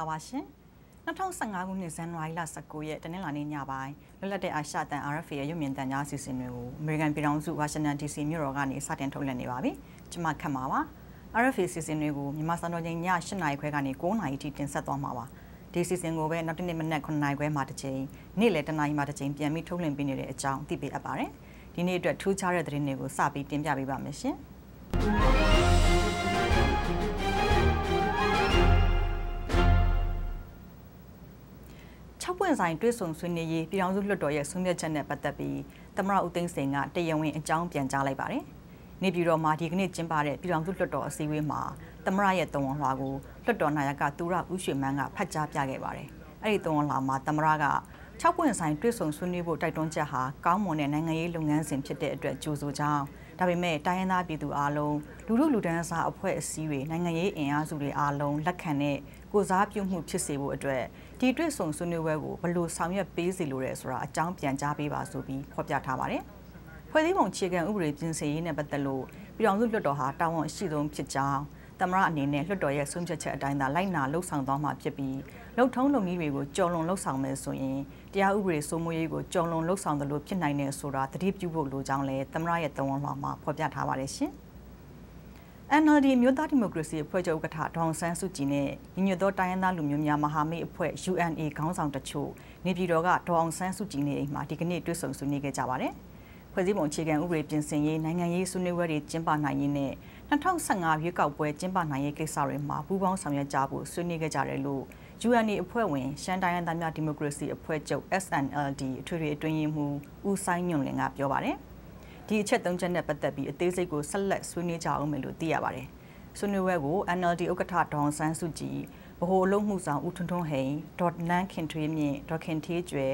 ္ဂလာပါရှင်2015ခုနှစ်ဇန်နဝါရီလ19ရက်တနင်္လာနေ့ညပိုင်းလွတ်လပ်တဲ့အာရှတန် RFA ရဲ့ရုပ်မြင်သံကြားအစီအစဉ်တွေကိုအမေရိကန်ပြည်ထောင်စုဝါရှင်တန် DC မြို့တော်ကနေစတင်ထုတ်လွှင့်နေပါပြီ။ကျွန်မခတ်မှာပါ RFA အစီအစဉ်တွေကိုမြန်မာစံတော်ချိန်ည8နာရီခွဲကနေ9နာရီထိတင်ဆက်သွားမှာပါ။ဒီအစီအစဉ်ကိုပဲနောက်တစ်နေ့မနက်9နာရီခွဲမှတစ်ချိန်နေ့လယ်10နာရီမှတစ်ချိန်ပြန်ပြီးထုတ်လွှင့်ပေးနေတဲ့အကြောင်းသိပေးအပ်ပါတယ်။ဒီနေ့အတွက်ထူးခြားတဲ့သတင်းတွေကိုစပြီးတင်ပြပေးပါမယ်ရှင်။ 6ပွင့်ဆိုင်တွဲဆုံဆွေးနွေးရေးပြည်ထောင်စုလွှတ်တော်ရဲ့ဆုံးဖြတ်ချက်နဲ့ပတ်သက်ပြီးသမရဦးသိန်းစိန်ကတရားဝင်အကြောင်းပြန်ကြားလိုက်ပါတယ်။နေပြည်တော်မှာဒီကနေ့ကျင်းပတဲ့ပြည်ထောင်စုလွှတ်တော်အစည်းအဝေးမှာသမရရဲ့တုံ့ဝန်လွှာကိုလွှတ်တော်နာယကသူရဦးရွှေမန်းကဖတ်ကြားပြခဲ့ပါတယ်။အဲ့ဒီတုံ့ဝန်လွှာမှာသမရက6ပွင့်ဆိုင်တွဲဆုံဆွေးနွေးဖို့တိုက်တွန်းချက်ဟာကောင်းမွန်တဲ့နိုင်ငံရေးလုပ်ငန်းစဉ်ဖြစ်တဲ့အတွက်ကြိုဆိုကြောင်းဒါပေမဲ့တိုင်းရင်းသားပြည်သူအားလုံးလူလူလူဒန်းစားအဖွဲ့အစည်းတွေနိုင်ငံရေးအင်အားစုတွေအားလုံးလက်ခံတဲ့ ကိုစားပြုမှုဖြစ်စေဖို့အတွက်ဒီတွေ့ဆုံဆွေးနွေးပွဲကိုဘယ်လိုဆောင်ရွက်ပေးစီလိုရဲဆိုတာအကြောင်းပြန်ကြားပေးပါဆိုပြီးဖော်ပြထားပါတယ်။ဖွဲ့စည်းပုံခြေခံဥပဒေပြင်ဆင်ရေးနဲ့ပတ်သက်လို့ပြည်ထောင်စုလွှတ်တော်ဟာတာဝန်အရှိဆုံးဖြစ်ကြောင်းသမရအနေနဲ့လွှတ်တော်ရဲ့ဆုံးဖြတ်ချက်အတိုင်းသာလိုက်နာလှုပ်ဆောင်သွားမှာဖြစ်ပြီးလှုပ်ထုံးလုပ်နည်းတွေကိုကြော်လွန်လှုပ်ဆောင်မယ်ဆိုရင်တရားဥပဒေစိုးမိုးရေးကိုကြော်လွန်လှုပ်ဆောင်သလိုဖြစ်နိုင်တယ်ဆိုတာသတိပြုဖို့လိုကြောင်းလည်းသမရရဲ့တဝန်လွှာမှာဖော်ပြထားပါတယ်ရှင်။ NLD မြို့သားဒီမိုကရေစီအဖွဲ့ချုပ်ကထဒေါအောင်ဆန်းစုကြည်နဲ့ညီညွတ်သောတိုင်းရင်းသားလူမျိုးများမဟာမိတ်အဖွဲ့ UNA ခေါင်းဆောင်တချို့နေပြည်တော်ကဒေါအောင်ဆန်းစုကြည်နေအိမ်မှာဒီကနေ့တွေ့ဆုံဆွေးနွေးခဲ့ကြပါတယ်။ဖွဲ့စည်းပုံအခြေခံဥပဒေပြင်ဆင်ရေးနိုင်ငံရေးဆွေးနွေးပွဲတွေကျင်းပနိုင်ရေးနဲ့2015ရွေးကောက်ပွဲကျင်းပနိုင်ရေးကိစ္စတွေမှာပူးပေါင်းဆောင်ရွက်ကြဖို့ဆွေးနွေးခဲ့ကြတယ်လို့ UNA အဖွဲ့ဝင်ရှမ်းတိုင်းရင်းသားများဒီမိုကရေစီအဖွဲ့ချုပ် SNLD အထွေထွေအတွင်းရေးမှူးဦးဆိုင်ညွန့်လင်ကပြောပါတယ်။ ဒီအချက်သုံးချက်နဲ့ပတ်သက်ပြီးအသေးစိတ်ကိုဆက်လက်ဆွေးနွေးကြအောင်မယ်လို့သိရပါတယ်။ဆွေးနွေးပွဲကို NLD ဥက္ကဋ္ဌဒေါန်ဆန်းစုကြည်ဗဟိုအလုပ်မှုဆောင်ဦးထွန်းထွန်းဟိန်ဒေါ်နန်းခင်ထွေးမြင့်ဒေါ်ခင်ထေးကျွဲ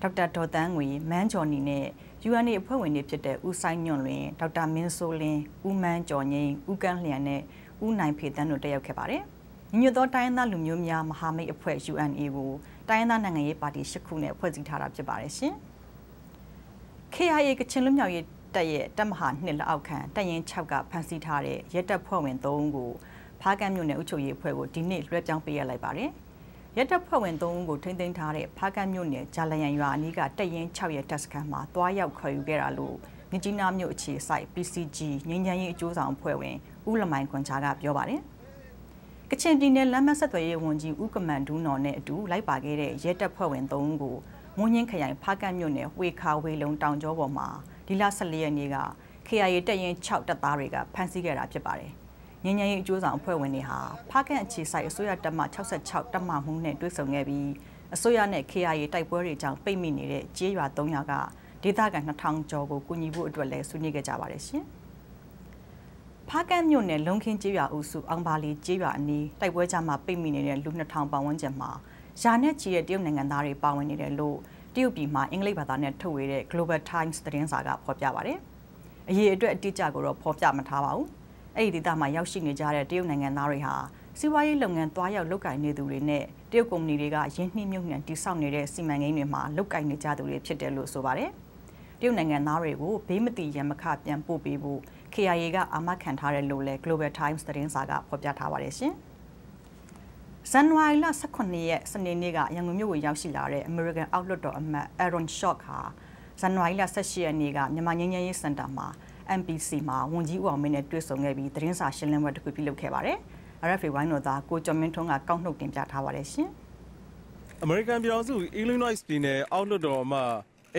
ဒေါက်တာဒေါ်တန်းငွေမန်းကျော်နီနဲ့ UNA အဖွဲ့ဝင်တွေဖြစ်တဲ့ဦးဆိုင်ညွန့်လွင်ဒေါက်တာမင်းစိုးလင်းဦးမန်းကျော်ငိမ့်ဦးကန်းလျံနဲ့ဦးနိုင်ဖေတန်းတို့တက်ရောက်ခဲ့ပါတယ်။ညီညွတ်သောတိုင်းရင်းသားလူမျိုးများမဟာမိတ်အဖွဲ့ UNA ကိုတိုင်းရင်းသားနိုင်ငံရေးပါတီ၈ခုနဲ့ဖွဲ့စည်းထားတာဖြစ်ပါတယ်ရှင်။ KIA ကချင်လူမျိုးရေး တပ်ရဲ့တပ်မဟာနှစ်လက်အောက်ခံတပ်ရင်6ကဖမ်းဆီးထားတဲ့ရဲတပ်ဖွဲ့ဝင်3ဦးကိုဖားကန်းမြို့နယ်အုပ်ချုပ်ရေးအဖွဲ့ကိုဒီနေ့လွှဲပြောင်းပေးရလိုက်ပါတယ်။ရက်တပ်ဖွဲ့ဝင်၃ဦးကိုထိန်းသိမ်းထားတဲ့ဖားကတ်မြို့နယ်ဂျာလယန်ရွာအနီးကတပ်ရင်း6ရဲ့တပ်စခန်းမှာတွားရောက်ခေါ်ယူခဲ့တာလို့မြကြီးနားမြို့အခြေစိုက် PCG ငင်းချမ်းရေးအကျိုးဆောင်အဖွဲ့ဝင်ဦးလမိုင်ခွန်ချာကပြောပါတယ်။ကချင်ပြည်နယ်လမ်းမဆက်သွယ်ရေးဝန်ကြီးဦးကမန်ဒူးနော်နဲ့အတူလိုက်ပါခဲ့တဲ့ရဲတပ်ဖွဲ့ဝင်၃ဦးကိုမွန်းညင်းခရိုင်ဖားကတ်မြို့နယ်ဝေခါဝေလုံတောင်ကျောပေါ်မှာ ဒီလ14ရက်နေ့က KIA တပ်ရင်း6တပ်သားတွေကဖမ်းဆီးခဲ့တာဖြစ်ပါတယ်။ငញ្ញရေးအကျိုးဆောင်အဖွဲ့ဝင်တွေဟာဖားကန်အခြေဆိုင်အစိုးရတပ်မ66တပ်မမှုနဲ့တွဲဆုံခဲ့ပြီးအစိုးရနဲ့ KIA တိုက်ပွဲတွေကြောင့်ပိတ်မိနေတဲ့ကြေးရွာ300ကဒေသခံ2000ကျော်ကိုကူညီဖို့အတွက်လည်းဆွေးနွေးခဲ့ကြပါတယ်ရှင်။ဖားကန်မြို့နယ်လုံခင်းကြေးရွာအုပ်စုအောင်ပါလီကြေးရွာအနီးတိုက်ပွဲကြမှာပိတ်မိနေတဲ့လူ2000ပတ်ဝန်းကျင်မှာယာနဲ့ချီတဲ့တရုတ်နိုင်ငံသားတွေပါဝင်နေတယ်လို့ တရုတ်ပြည်မှာအင်္ဂလိပ်ဘာသာနဲ့ထုတ်ဝေတဲ့ Global Times သတင်းစာကဖော်ပြပါတယ်။အရေးအတွက်အတိအကျကိုတော့ဖော်ပြမထားပါဘူး။အဲ့ဒီဒေသမှာရောက်ရှိနေကြတဲ့တရုတ်နိုင်ငံသားတွေဟာစီးပွားရေးလုပ်ငန်းသွားရောက်လုပ်ကိုင်နေသူတွေနဲ့တရုတ်ကုမ္ပဏီတွေကရင်းနှီးမြှုပ်နှံတည်ဆောက်နေတဲ့စီမံကိန်းတွေမှာလုပ်ကိုင်နေကြသူတွေဖြစ်တယ်လို့ဆိုပါတယ်။တရုတ်နိုင်ငံသားတွေကိုဘေးမတိရန်မခပြန်ပို့ပေးဖို့ KIA ကအာမခံထားတယ်လို့လည်း Global Times သတင်းစာကဖော်ပြထားပါတယ်ရှင်။ ဇန်နဝါရီလ18ရက်စနေနေ့ကရန်ကုန်မြို့ကိုရောက်ရှိလာတဲ့ American Outlook တော်အမတ် Aaron Shock ဟာဇန်နဝါရီလ18ရက်နေ့ကမြန်မာငင်းငင်းရေးစင်တာမှာ MPC မှာဝန်ကြီးဦးအောင်မင်းနဲ့တွေ့ဆုံခဲ့ပြီးသတင်းစာရှင်းလင်းပွဲတစ်ခုပြုလုပ်ခဲ့ပါတယ်။ RFA ဝိုင်းတော်သားကိုကျော်မင်းထွန်းကကောက်နှုတ်တင်ပြထားပါတယ်ရှင်။ American ပြည်တော်စု Illinois ပြည်နယ်အောက်လွှတ်တော်မှာ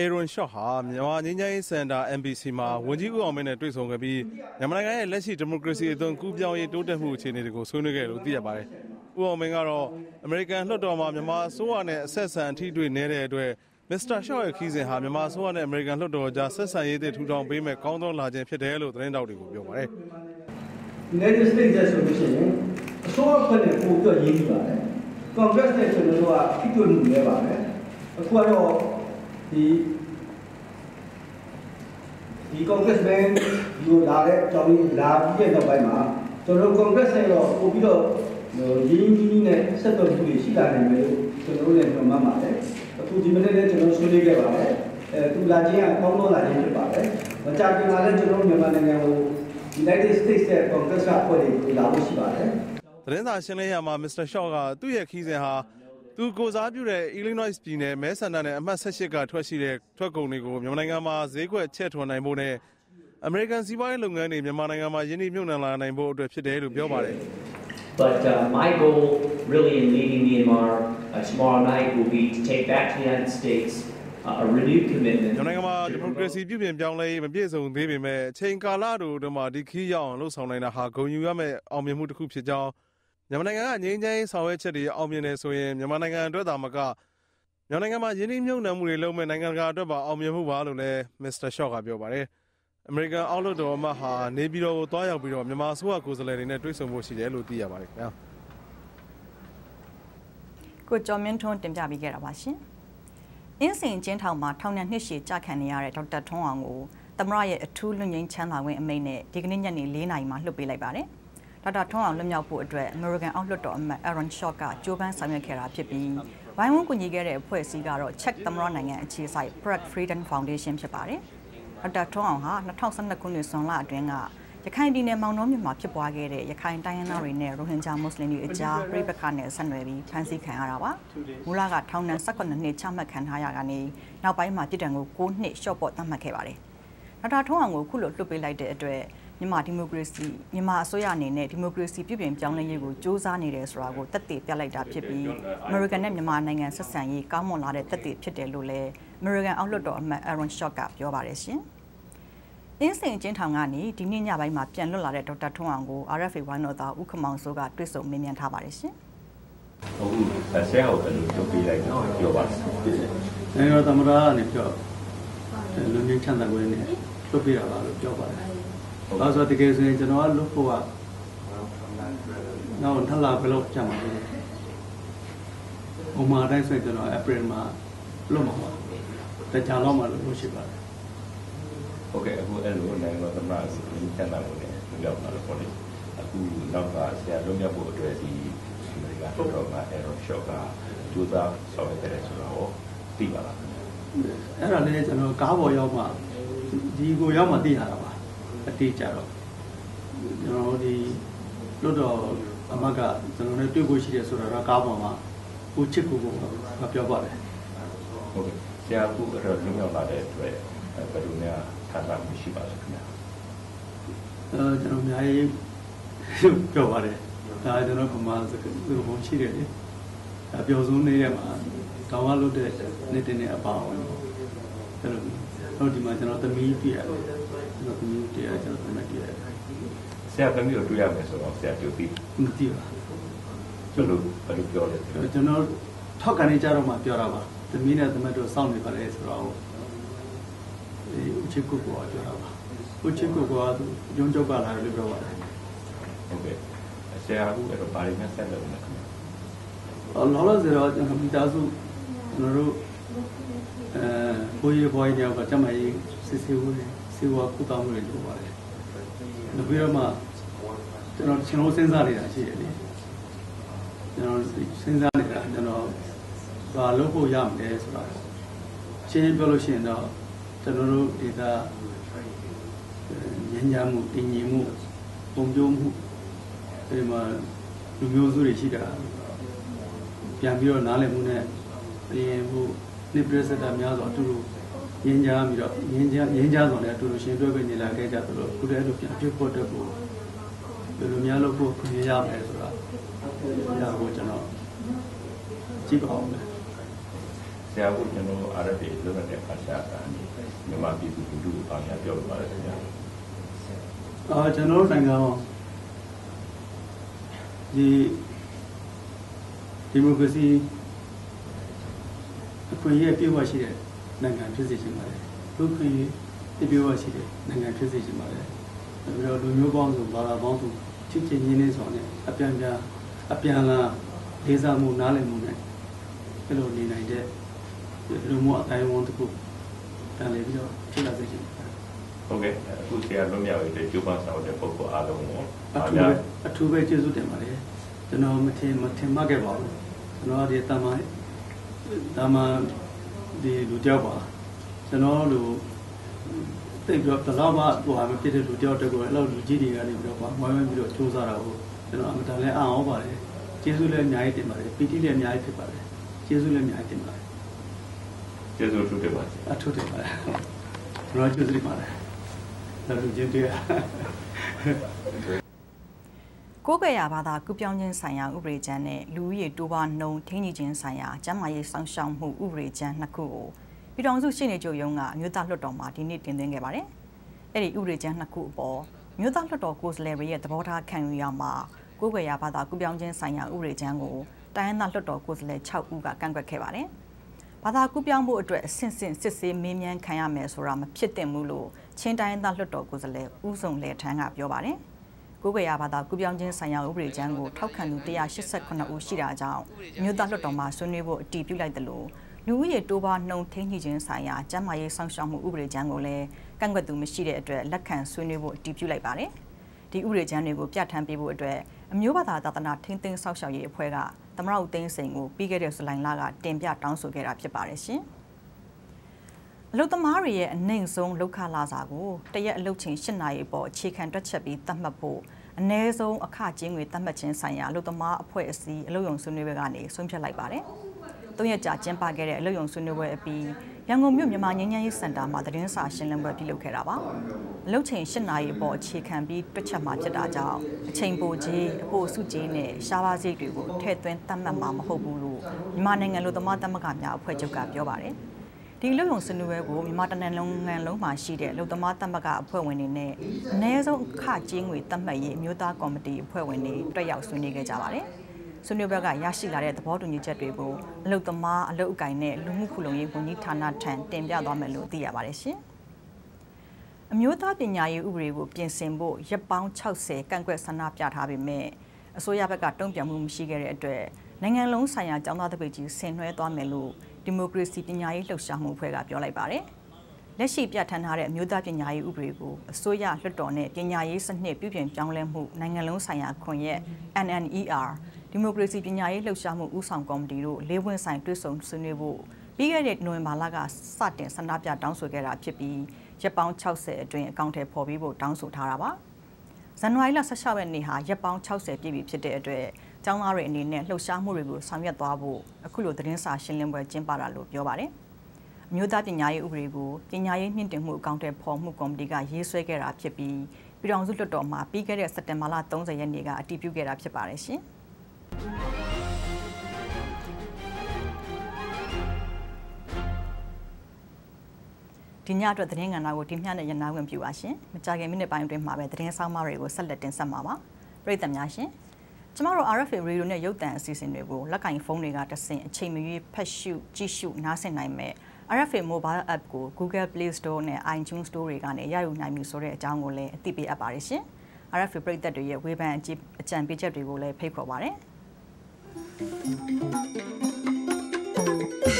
Aaron Short ဟာမြန်မာငင်းချိုင်းစင်တာ MBC မှာဝန်ကြီးဦးအောင်မင်းနဲ့တွေ့ဆုံခဲ့ပြီးမြန်မာနိုင်ငံရဲ့လက်ရှိဒီမိုကရေစီအသွင်ကူးပြောင်းရေးတိုးတက်မှုအခြေအနေတွေကိုဆွေးနွေးခဲ့လို့သိရပါတယ်။ဦးအောင်မင်းကတော့ American လွှတ်တော်မှာမြန်မာအစိုးရနဲ့အဆက်ဆံအထီးတွေ့နေတဲ့အတွက်မစ္စတာရှော့ရဲ့ခီးစဉ်ဟာမြန်မာအစိုးရနဲ့အမေရိကန်လွှတ်တော်ကြားဆက်ဆံရေးတွေထူထောင်ပေးမဲ့ကောင်းသောလာခြင်းဖြစ်တယ်လို့သတင်းတောက်တွေကိုပြောပါတယ်။ United States ဆိုလို့ရှိရင်အစိုးရဖွဲ့နဲ့ပို့ပြီးရေးပြီးပါတယ်။ Congress နဲ့ကျွန်တော်တို့ကဖိတွေ့မှုလဲပါတယ်။အခုကတော့ဒီ ဒီ Congressman ဒီလာတဲ့အကြောင်းကြီးလာပြီးတဲ့နောက်ပိုင်းမှာကျွန်တော်တို့ Congress နဲ့တော့ပို့ပြီးတော့ရင်းရင်းနှီးနှီးနဲ့ဆက်သွယ်မှုတွေရှိလာနိုင်မယ်လို့ကျွန်တော်တို့လည်းပြောမှတ်ပါတယ်။အခုဒီမနေ့လည်းကျွန်တော်ဆွေးနွေးခဲ့ပါတယ်အဲသူလာခြင်းကကောင်းသောလာခြင်းဖြစ်ပါတယ်မကြာခင်မှာလည်းကျွန်တော်မြန်မာနိုင်ငံကို United States ရဲ့ Congress ကဖွဲ့ပြီးလာလို့ရှိပါတယ်သသတင်းစာရှင်းလင်းရာမှာ Mr. Shaw ကသူ့ရဲ့ခီးစဉ်ဟာ သူကိုစားပြုတဲ့ Illinois ပြည်နယ်မဲဆန္ဒနယ်အမှတ်18ကထွက်ရှိတဲ့ထွက်ကုန်တွေကိုမြန်မာနိုင်ငံမှာဈေးကွက်ချဲ့ထွန်နိုင်ဖို့နဲ့ American စီးပွားရေးလုပ်ငန်းတွေမြန်မာနိုင်ငံမှာယင်းနှိမ့်နှံလာနိုင်ဖို့အတွက်ဖြစ်တယ်လို့ပြောပါတယ် But uh, my goal, really, in leading Myanmar uh, tomorrow night, will be to take back to the United States uh, a renewed မြန်မာ commitment နိုင်ငံမှာဒီမိုကရေစီပြုပြင်ပြောင်းလဲရေးမပြည့်စုံသေးပေမဲ့အချိန်ကာလတို့အတွင်းမှာဒီခီးရောက်အောင်လှုပ်ဆောင်နိုင်တာဟာဂုဏ်ယူရမယ့်အောင်မြင်မှုတစ်ခုဖြစ်ကြောင်း မြန်မာနိုင်ငံကငြိမ်းချမ်းရေးဆောင်ရွက်ချက်တွေအောင်မြင်နေဆိုရင်မြန်မာနိုင်ငံအတွက်သာမကမြန်မာနိုင်ငံမှာယင်းနှိမ့်မြုံနှံမှုတွေလုပ်မဲ့နိုင်ငံတကာအတွက်ပါအောင်မြင်မှုပါလို့လည်း Mr. Shaw ကပြောပါတယ်။ American Outlook တော်အမတ်ဟာနေပြည်တော်ကိုတွားရောက်ပြီးတော့မြန်မာအစိုးရကိုယ်စားလှယ်တွေနဲ့တွေ့ဆုံဖို့ရှိတယ်လို့သိရပါတယ်ခင်ဗျာ။ကိုကျော်မင်းထွန်းတင်ပြပေးခဲ့တာပါရှင်။အင်းစင်ကျင်းထောင်မှာထောင်ဒဏ်နှစ်ရှည်ကြာခံနေရတဲ့ဒေါက်တာထွန်းအောင်ကိုသမရရဲ့အထူးလွတ်ငင်းချမ်းသာခွင့်အမိန့်နဲ့ဒီကနေ့ညနေ4နာရီမှာလွှတ်ပေးလိုက်ပါတယ်။ ဒေါက်တာထွန်းအောင်လွတ်မြောက်ဖို့အတွက် American အောက်လွှတ်တော်အမတ် Aaron Shaw ကကြိုးပမ်းဆောင်ရွက်ခဲ့တာဖြစ်ပြီးဝိုင်းဝန်းကူညီခဲ့တဲ့အဖွဲ့အစည်းကတော့ Czech သမရနိုင်ငံအခြေစိုက် Prague Freedom Foundation ဖြစ်ပါတယ်။ဒေါက်တာထွန်းအောင်ဟာ2012ခုနှစ်ဇွန်လအတွင်းကရခိုင်ပြည်နယ်မောင်နှောမြို့မှာဖြစ်ပွားခဲ့တဲ့ရခိုင်တိုင်းရင်းသားတွေနဲ့ရိုဟင်ဂျာမွတ်စလင်တွေအကြားပြိပခါနဲ့ဆက်နွယ်ပြီးဖမ်းဆီးခံရတာပါ။မူလကထောင်ဒဏ်18နှစ်ချမှတ်ခံထားရတာကနေနောက်ပိုင်းမှာပြည်တံကို9နှစ်ရှော့ပေါ့သတ်မှတ်ခဲ့ပါတယ်။ဒေါက်တာထွန်းအောင်ကိုခုလိုလွှတ်ပေးလိုက်တဲ့အတွက် မြန်မာဒီမိုကရေစီမြန်မာအစိုးရအနေနဲ့ဒီမိုကရေစီပြည်ပြင်ပြောင်းလဲရေးကိုစ조사နေတယ်ဆိုတာကိုတက်တည်ပြလိုက်တာဖြစ်ပြီးအမေရိကန်နဲ့မြန်မာနိုင်ငံဆက်ဆံရေးကောင်းမွန်လာတဲ့တက်တည်ဖြစ်တယ်လို့လည်းအမေရိကန်အောက်လွှတ်တော်အမတ် Aaron Shaw ကပြောပါတယ်ရှင်။အင်းစင်ကျင်းထောင်ကနေဒီနေ့ညပိုင်းမှာပြန်လွတ်လာတဲ့ဒေါက်တာထွန်းအောင်ကို RFA ဝိုင်းတော်သားဦးခမောင်စိုးကတွေ့ဆုံမေးမြန်းထားပါတယ်ရှင်အခုဆရာကိုဘယ်လိုလုပ်ပေးလိုက်တော့ပြောပါဦးနိုင်ငံတော်သမ္မတကနေပြောလူငင်းချမ်းသာခွင့်နဲ့လွတ်ပြရပါလို့ပြောပါတယ်။ ဒါဆိုတကယ်ဆိုရင်ကျွန်တော်ကလွတ်ဖို့ကနောက်ထပ်လာဘယ်လောက်ကြာမှာလဲ။ဥမာတိုင်းဆိုရင်ကျွန်တော် April မှာလွတ်မှာပါ။တခြားတော့မှလွတ်လို့ရှိပါတယ်ဟုတ်ကဲ့အခုအဲ့လိုနိုင်ငံတော်သမ္မတကိုလူချမ်းသာလို့လည်းရောက်လာတော့ပေါ့လေအခုနောက်ကဆရာလုံးရောက်ဖို့အတွက်ဒီအမေရိကန်တော့ကအဲ့တော့ shock ကကျူးသားဆောင်ရွက်တယ်ဆိုတော့သိပါလား။အဲ့ဒါလည်းကျွန်တော်ကားပေါ်ရောက်မှဒီကိုရောက်မှသိရတာပါ။ အတိအကျတော့ကျွန်တော်ဒီလွတ်တော်အမတ်ကကျွန်တော်နဲ့တွေ့ဖို့ရှိတယ်ဆိုတော့ကားပေါ်မှာဦးချစ်ကိုကိုပြောပါတယ်။ဟုတ်ကဲ့ဆရာအခုအဲ့တော့လုံးရောက်လာတဲ့အတွက်ဘယ်လိုများခံစားမှုရှိပါလဲခင်ဗျာအဲကျွန်တော်အများကြီးပြောပါတယ်ဒါကျွန်တော်ပမာစကားဒီဘုံရှိတယ်လေအပျော်ဆုံးနေရမှာတောင်းရလို့တဲ့နေ့တနေ့အပါဝင်အဲ့လိုတော့ဒီမှာကျွန်တော်သမီးပြရတယ် ကျွန်တော်သမီးပြရကျွန်တော်သမီးပြရတယ်ဆရာသမီးကိုတွေ့ရမယ်ဆိုတော့ဆရာကြိုသိမသိပါဘယ်လိုဘယ်လိုပြောလဲဘူးကျွန်တော်ထောက်ကန်နေကြတော့မှပြောတာပါသမီးနဲ့သမီးတို့စောင့်နေပါလေဆိုတော့ဒီဦးချစ်ကိုကိုပြောတာပါဦးချစ်ကိုကရုံးကြောက်ကလာတယ်လို့ပြောပါတယ်ဟုတ်ကဲ့ဆရာအခုအဲ့တော့ဘာတွေများဆက်လုပ်နေလဲခင်ဗျာအော်လောလောဆယ်တော့ကျွန်တော်မိသားစုကျွန်တော်တို့အဲဘိုးကြီးဘွားကြီးတယောက်ကကျမကြီးစစ်စစ်ဝေး စေဝါကုသမှုတွေလုပ်ပါတယ်။နောက်ပြီးတော့မှကျွန်တော်ကျွန်တော်စဉ်းစားနေတာရှိတယ်လေ။ကျွန်တော်စဉ်းစားနေတာကျွန်တော်ဘာလုပ်ဖို့ရမလဲဆိုတော့ရှင်းရှင်းပြောလို့ရှိရင်တော့ကျွန်တော်တို့ဒေတာဉာဏ်ဉာဏ်မှုတည်ငြိမ်မှုပုံပြိုးမှုဒီမှာလူမျိုးစုတွေရှိတာပြန်ပြီးတော့နားလည်မှုနဲ့ပြင်ဖို့နိပရစတာများစွာအတူတူ ရင်းကြပြီးတော့ရင်းကြရင်းကြစွာနဲ့အတူတူရှင်တွဲပဲနေလာခဲ့ကြသလိုခုတည်းလိုပြန်ဖြစ်ဖို့တက်ဖို့ဘယ်လိုများလုပ်ဖို့ခွင့်ရမယ်ဆိုတာရဖို့ကျွန်တော်ကြည့်ပါဦးမယ်ဆရာကကျွန်တော် RFA လုပ်တဲ့အခါကျတာမြန်မာပြည်သူလူထုကိုပါများပြောလို့ပါတယ်ခင်ဗျာအာကျွန်တော်တို့နိုင်ငံအောင်ဒီဒီမိုကရေစီအခွင့်အရေးပြည့်ဝရှိတဲ့ နိုင်ငံဖြစ်စေချင်ပါတယ်လူ့ခွင့်ရေးပြည့်ဝရှိတဲ့နိုင်ငံဖြစ်စေချင်ပါတယ်ပြီးတော့လူမျိုးပေါင်းစုဘာသာပေါင်းစုချစ်ချင်းရင်းနှီးစွာနဲ့အပြန်ပြန်အပြန်လာလေးစားမှုနားလည်မှုနဲ့အဲ့လိုနေနိုင်တဲ့လူမှုအတိုင်းအဝန်တစ်ခုတန်လေပြီးတော့ဖြစ်လာစေချင်ပါတယ်ဟုတ်ကဲ့အခုဆရာလွန်မြောက်ရတဲ့ကျိုးပန်းဆောင်တဲ့ပုဂ္ဂိုလ်အားလုံးကိုအအားထူးများပဲအထူးပဲကျေးဇူးတင်ပါတယ်ကျွန်တော်မထင်မထင်မှတ်ခဲ့ပါဘူးကျွန်တော်ဒီတမန်တမန် ဒီလူတယောက်ပါကျွန်တော်လူတိတ်ပြီးတော့ဘယ်တော့မှဟိုဟာမဖြစ်တဲ့လူတယောက်တက်ကိုအဲ့လိုလူကြီးတွေကနေပြီးတော့ဝိုင်းဝန်းပြီးတော့စူးစမ်းတာကိုကျွန်တော်အမတန်လည်းအံ့ဩပါတယ်ကျေးဇူးလည်းအများကြီးတင်ပါတယ်ပီတိလည်းအများကြီးဖြစ်ပါတယ်ကျေးဇူးလည်းအများကြီးတင်ပါတယ်ကျေးဇူးထူးတင်ပါစေအထုတင်ပါတယ်ကျွန်တော်ကျေးဇူးတင်ပါတယ်နောက်လူချင်းတရား ကိုးကွယ်ရာဘာသာကုပြောင်းခြင်းဆိုင်ရာဥပဒေကြမ်းနဲ့လူဦးရေတိုးပါနှုံထိန်းကြီးခြင်းဆိုင်ရာကျန်းမာရေးစောင့်ရှောက်မှုဥပဒေကြမ်းနှစ်ခုကိုပြည်ထောင်စုရှေ့နေချုပ်ရုံးကအမျိုးသားလွှတ်တော်မှာဒီနေ့တင်သွင်းခဲ့ပါတယ်။အဲ့ဒီဥပဒေကြမ်းနှစ်ခုအပေါ်အမျိုးသားလွှတ်တော်ကိုယ်စားလှယ်တွေရဲ့သဘောထားခံယူရမှာကိုးကွယ်ရာဘာသာကုပြောင်းခြင်းဆိုင်ရာဥပဒေကြမ်းကိုတိုင်းရင်းသားလွှတ်တော်ကိုယ်စားလှယ်6ဦးကကန့်ကွက်ခဲ့ပါတယ်။ဘာသာကုပြောင်းဖို့အတွက်အဆင့်ဆင့်စစ်ဆေးမေးမြန်းခံရမယ်ဆိုတာမဖြစ်သင့်ဘူးလို့ချင်းတိုင်းရင်းသားလွှတ်တော်ကိုယ်စားလှယ်ဦးစုံလေထန်းကပြောပါတယ်။ ကိုးကွယ်ရဘာသာကုပြောင်းခြင်းဆိုင်ရာဥပဒေကြမ်းကိုထောက်ခံသူ188ဦးရှိတာကြောင့်မြို့သားလွှတ်တော်မှာဆွေးနွေးဖို့အတည်ပြုလိုက်တယ်လို့လူဦးရေတိုးပါနှုံထိန်းညှိခြင်းဆိုင်ရာကျန်းမာရေးစောင့်ရှောက်မှုဥပဒေကြမ်းကိုလည်းကန့်ကွက်သူမရှိတဲ့အတွက်လက်ခံဆွေးနွေးဖို့အတည်ပြုလိုက်ပါတယ်။ဒီဥပဒေကြမ်းတွေကိုပြဋ္ဌာန်းပေးဖို့အတွက်အမျိုးဘာသာသာသနာထိန်းသိမ်းစောင့်ရှောက်ရေးအဖွဲ့ကသမရဦးသိန်းစိန်ကိုပြီးခဲ့တဲ့ဇူလိုင်လကတင်ပြတောင်းဆိုခဲ့တာဖြစ်ပါတယ်ရှင်။ အလုသမားတွေရဲ့အနှိမ်ဆုံးလောက်ခလာစာကိုတရက်အလုချိန်၈နာရီပေါ်အခြေခံတွက်ချက်ပြီးသတ်မှတ်ဖို့အ ਨੇ ဆုံးအခကျင်းငွေသတ်မှတ်ခြင်းဆိုင်ရာအလုသမားအဖွဲ့အစည်းအလုယုံဆွေးနွေးပွဲကနေဆုံးဖြတ်လိုက်ပါတယ်။သုံးရက်ကြာကျင်းပခဲ့တဲ့အလုယုံဆွေးနွေးပွဲအပြီးရန်ကုန်မြို့မြန်မာငင်းငန်းရေးစင်တာမှာသတင်းစာရှင်းလင်းပွဲပြုလုပ်ခဲ့တာပါ။အလုချိန်၈နာရီပေါ်အခြေခံပြီးတွက်ချက်မှာဖြစ်တာကြောင့်အချိန်ပိုကြီးအပိုစုကြီးနဲ့ရှားပါးစိတ်တွေကိုထည့်သွင်းသတ်မှတ်မှာမဟုတ်ဘူးလို့မြန်မာနိုင်ငံလူသမားသမဂ္ဂများအဖွဲ့ချုပ်ကပြောပါတယ်။ ဒီလုံုံစနွယ်ကိုမြန်မာတနင်္လုံးငန်းလုံးမှာရှိတဲ့လုံသမားသမဂ္ဂအဖွဲ့ဝင်တွေနဲ့အ ਨੇ ဆုံးအခကြီးငွေသတ်မှတ်ရေးအမျိုးသားကော်မတီအဖွဲ့ဝင်တွေတွေ့ရောက်ဆွေးနွေးခဲ့ကြပါတယ်။ဆွေးနွေးပွဲကရရှိလာတဲ့သဘောတူညီချက်တွေကိုအလုံသမားအလုံအကင်နဲ့လူမှုခုလုံရေးဝန်ကြီးဌာနထံတင်ပြသွားမယ်လို့သိရပါတယ်ရှင်။အမျိုးသားပညာရေးဥပဒေကိုပြင်ဆင်ဖို့ရပ်ပေါင်း60ကန့်ကွက်ဆန္ဒပြထားပေမဲ့အစိုးရဘက်ကတုံ့ပြန်မှုမရှိခဲ့တဲ့အတွက်နိုင်ငံလုံးဆိုင်ရာကျောင်းသားတပိတ်ကြီးဆင်နွှဲသွားမယ်လို့ ဒီမိုကရေစီပညာရေးလှုပ်ရှားမှုအဖွဲ့ကပြောလိုက်ပါတယ်။လက်ရှိပြဋ္ဌာန်းထားတဲ့အမျိုးသားပညာရေးဥပဒေကိုအစိုးရလွှတ်တော်နဲ့ပညာရေးစနစ်ပြုပြင်ပြောင်းလဲမှုနိုင်ငံလုံးဆိုင်ရာခွင့်ရက် NNER ဒီမိုကရေစီပညာရေးလှုပ်ရှားမှုဦးဆောင်ကော်မတီတို့လေးဝန်ဆိုင်တွဲဆုံဆွေးနွေးဖို့ပြီးခဲ့တဲ့နိုဝင်ဘာလကစတင်ဆန္ဒပြတောင်းဆိုခဲ့တာဖြစ်ပြီးရက်ပေါင်း60အတွင်းအကောင့်ထဲပေါ်ပြီးဖို့တောင်းဆိုထားတာပါ။ဇန်နဝါရီလ16ရက်နေ့ဟာရက်ပေါင်း60ပြည့်ပြီဖြစ်တဲ့အတွက် ကျောင်းသားတွေအနေနဲ့လှုပ်ရှားမှုတွေကိုဆောင်ရွက်သွားဖို့အခုလိုသတင်းစာရှင်းလင်းပွဲကျင်းပတာလို့ပြောပါတယ်။အမျိုးသားပညာရေးဥပဒေကိုပညာရေးမြင့်တင်မှုအကောင့်ထဲပေါ်မှုကော်မတီကရေးဆွဲခဲ့တာဖြစ်ပြီးပြည်ထောင်စုလွှတ်တော်မှာပြီးခဲ့တဲ့စက်တင်ဘာလ30ရက်နေ့ကအတည်ပြုခဲ့တာဖြစ်ပါတယ်ရှင်။ဒီညအတွက်သတင်းကဏ္ဍကိုတင်ပြတဲ့ရနာဝင်ပြပါရှင်။မကြခင်မိနစ်ပိုင်းအတွင်းမှာပဲသတင်းဆောင်မတွေကိုဆက်လက်တင်ဆက်မှာပါ။ပြည်သက်များရှင်။ ကျမတို့ RFA Radio နဲ့ရုပ်သံအစီအစဉ်တွေကိုလက်ကင်ဖုန်းတွေကတဆင့်အချိန်မရွေးဖတ်ရှုကြည့်ရှုနားဆင်နိုင်မဲ့ RFA Mobile App ကို Google Play Store နဲ့ iTunes Store တွေကနေရယူနိုင်ပြီဆိုတဲ့အကြောင်းကိုလည်းအသိပေးအပ်ပါတယ်ရှင်။ RFA ပြည်သက်တွေရဲ့ဝေဖန်အကြည့်အကြံပေးချက်တွေကိုလည်းဖိတ်ခေါ်ပါရစေ။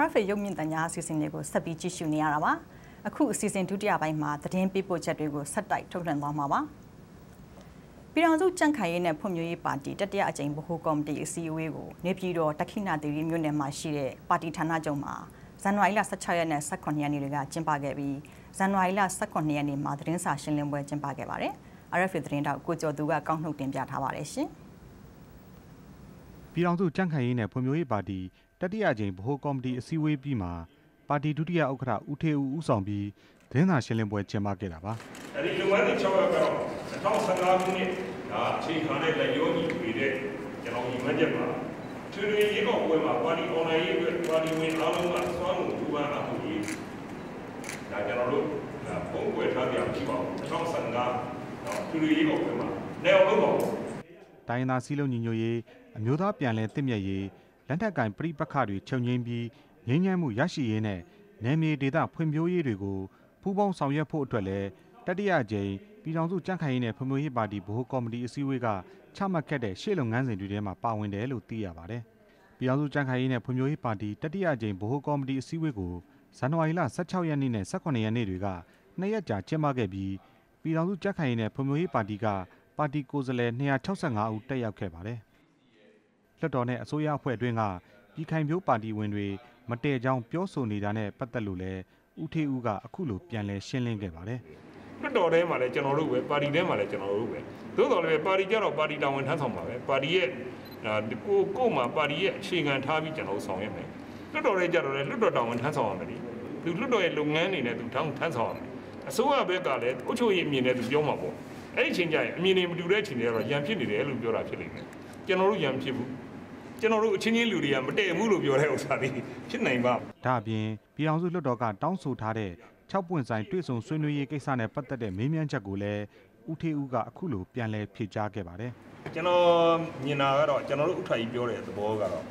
RFA ရုပ်မြင့်တညာအစီအစဉ်တွေကိုဆက်ပြီးကြည့်ရှုနေရတာပါ။အခုအစီအစဉ်ဒုတိယပိုင်းမှာသတင်းပေးပို့ချက်တွေကိုဆက်တိုက်ထုတ်လွှင့်သွားမှာပါ။ပြည်ထောင်စုကြံ့ခိုင်ရေးနဲ့ဖွံ့ဖြိုးရေးပါတီတတိယအကြိမ်ဗဟိုကော်မတီအစည်းအဝေးကိုနေပြည်တော်တခိနာသီရိမြို့နယ်မှာရှိတဲ့ပါတီဌာနချုပ်မှာဇန်နဝါရီလ16ရက်နဲ့18ရက်နေ့တွေကကျင်းပခဲ့ပြီးဇန်နဝါရီလ18ရက်နေ့မှာသတင်းစာရှင်းလင်းပွဲကျင်းပခဲ့ပါတယ်။ RFA သတင်းတောက်ကိုကျော်သူကကောက်နှုတ်တင်ပြထားပါတယ်ရှင်။ပြည်ထောင်စုကြံ့ခိုင်ရေးနဲ့ဖွံ့ဖြိုးရေးပါတီ တတိယကြိမ်ဗဟိုကော်မတီအစည်းအဝေးပြီးမှာပါတီဒုတိယဥက္ကဋ္ဌဦးထေဦးဦးဆောင်ပြီးသတင်းစာရှင်းလင်းပွဲကျင်းပခဲ့တာပါအဲဒီလုပ်ငန်းတွေ6ရက်ကတော့2015ခုနှစ်ဒါအခြေခံတဲ့လက်ရောညီတွေတဲ့ကျွန်တော်ညီမချက်ပါထွေထွေရေကောက်ပွဲမှာပါတီအွန်လိုင်းရေးအတွက်ပါတီဝင်အားလုံးကစွမ်းမှုဒူဝမ်းအမှုရေးဒါကျွန်တော်တို့ဒါပုံကွယ်ထားပြမရှိပါဘူး2015တော့ထွေထွေရေကောက်ပွဲမှာနေအောင်လုပ်ပါဦးတိုင်းရင်းသားစည်းလုံးညီညွတ်ရေးအမျိုးသားပြန်လည်တည်မြဲရေး လက်ထက်ကင်ပြိပက္ခတွေချုပ်ငြိမ်းပြီးငြိမ်းချမ်းမှုရရှိရေးနဲ့နယ်မြေဒေသဖွံ့ဖြိုးရေးတွေကိုပူးပေါင်းဆောင်ရွက်ဖို့အတွက်လည်းတတိယကြိမ်ပြည်ထောင်စုကြံ့ခိုင်ရေးနဲ့ဖွံ့ဖြိုးရေးပါတီဗဟိုကော်မတီအစည်းအဝေးကချမှတ်ခဲ့တဲ့ရှေ့လုပ်ငန်းစဉ်တွေထဲမှာပါဝင်တယ်လို့သိရပါတယ်။ပြည်ထောင်စုကြံ့ခိုင်ရေးနဲ့ဖွံ့ဖြိုးရေးပါတီတတိယကြိမ်ဗဟိုကော်မတီအစည်းအဝေးကိုဇန်နဝါရီလ16ရက်နေ့နဲ့18ရက်နေ့တွေကနှစ်ရက်ကြာကျင်းပခဲ့ပြီးပြည်ထောင်စုကြက်ခိုင်ရေးနဲ့ဖွံ့ဖြိုးရေးပါတီကပါတီကိုယ်စားလှယ်265ဦးတက်ရောက်ခဲ့ပါတယ်။ လွှတ်တော်နဲ့အစိုးရအဖွဲ့အတွင်းကပြည်ခိုင်ဖြိုးပါတီဝင်တွေမတည့်ကြောင်းပြောဆိုနေတာနဲ့ပတ်သက်လို့လည်းဦးထေးဦးကအခုလိုပြန်လည်ရှင်းလင်းခဲ့ပါတယ်။လွှတ်တော်ထဲမှာလည်းကျွန်တော်တို့ပဲပါတီထဲမှာလည်းကျွန်တော်တို့ပဲသို့တော်လည်းပါတီကြတော့ပါတီတာဝန်ထမ်းဆောင်ပါပဲပါတီရဲ့အာကိုကို့မှာပါတီရဲ့အခြေခံထားပြီးကျွန်တော်တို့ဆောင်ရွက်မယ်လွှတ်တော်ထဲကြတော့လည်းလွှတ်တော်တာဝန်ထမ်းဆောင်ရမယ်လေသူလွှတ်တော်ရဲ့လုပ်ငန်းတွေနဲ့သူထမ်းထမ်းဆောင်ရမယ်အစိုးရဘက်ကလည်းအုပ်ချုပ်ရေးအမြင်နဲ့သူပြောမှာပေါ့အဲ့ဒီအချိန်ကျရင်အမြင်တွေမတူတဲ့အချိန်တွေကတော့ရန်ဖြစ်နေတယ်လို့ပြောတာဖြစ်လိမ့်မယ်ကျွန်တော်တို့ရန်ဖြစ်ဘူး ကျွန်တော်တို့အချင်းချင်းလူတွေကမတည့်ဘူးလို့ပြောတဲ့ဥစ္စာတွေဖြစ်နိုင်ပါဒါအပြင်ပြည်အောင်စုလွှတ်တော်ကတောင်းဆိုထားတဲ့6ပွင့်ဆိုင်တွေ့ဆုံဆွေးနွေးရေးကိစ္စနဲ့ပတ်သက်တဲ့မေးမြန်းချက်ကိုလည်းဦးထေးဦးကအခုလိုပြန်လည်ဖြေကြားခဲ့ပါတယ်ကျွန်တော်မြင်တာကတော့ကျွန်တော်တို့ဥထာကြီးပြောတဲ့သဘောကတော့